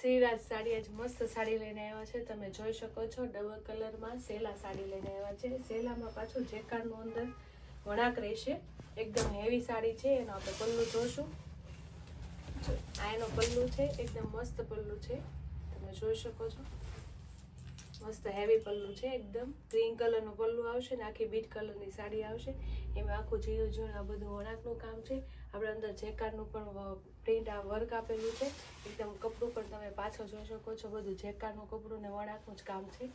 શ્રીરાજ સાડી આજ મસ્ત સાડી લઈને આવ્યા છે. તમે જોઈ શકો છો ડબલ કલરમાં સેલા સાડી લઈને આવ્યા છે. સેલામાં પાછું જેકાડનું અંદર વળાંક રહેશે. એકદમ હેવી સાડી છે, એનો આપણે પલ્લું જોશું. આ એનો પલ્લું છે, એકદમ મસ્ત પલ્લું છે. તમે જોઈ શકો છો. મસ્ત હેવી પલ્લું છે એકદમ. ગ્રીન કલરનું પલ્લું આવશે ને આખી બીટ કલરની સાડી આવશે. એમાં આખું ઝીણું ઝીણું આ બધું વણાકનું કામ છે. આપણે અંદર જેકારનું પણ પ્રિન્ટ આ વર્ક આપેલું છે. એકદમ કપડું પણ તમે પાછળ જોઈ શકો છો. બધું જેકારનું કપડું ને વણાકનું જ કામ છે.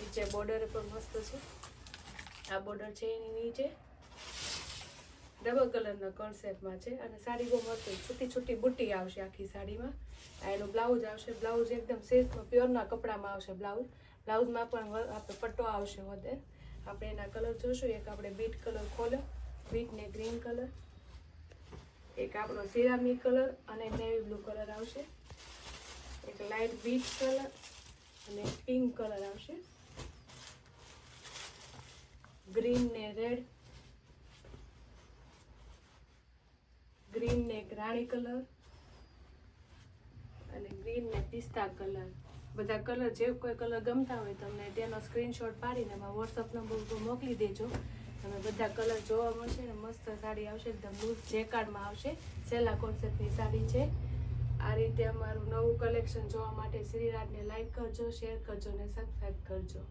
નીચે બોર્ડર પણ મસ્ત છે. આ બોર્ડર છે એની નીચે. ડબલ કલરના કોન્સેપ્ટમાં છે અને સાડી બહુ મસ્ત છૂટી છૂટી બુટ્ટી આવશે આખી સાડીમાં. આ એનું બ્લાઉઝ આવશે. બ્લાઉઝ એકદમ સિલ્કમાં પ્યોરના કપડામાં આવશે બ્લાઉઝ બ્લાઉઝમાં પણ આપણે પટ્ટો આવશે વધે આપણે એના કલર જોશું. એક આપણે બીટ કલર ખોલો બીટ ને ગ્રીન કલર એક આપણો સિરામિક કલર અને નેવી બ્લુ કલર આવશે. એક લાઇટ બીટ કલર અને પિંક કલર આવશે. ગ્રીન ને રેડ ગ્રીન ને ગ્રાણી કલર અને ગ્રીન ને પિસ્તા કલર બધા કલર જે કોઈ કલર ગમતા હોય તમને તેનો સ્ક્રીનશોટ પાડીને એમાં વોટ્સઅપ નંબર મોકલી દેજો. તમે બધા કલર જોવા મળશે ને મસ્ત સાડી આવશે એકદમ લૂઝ જેકાર્ડમાં આવશે. સેલા કોન્સેપ્ટની સાડી છે. આ રીતે અમારું નવું કલેક્શન જોવા માટે શ્રીરાજને લાઈક કરજો શેર કરજો અને સબસ્ક્રાઈબ કરજો.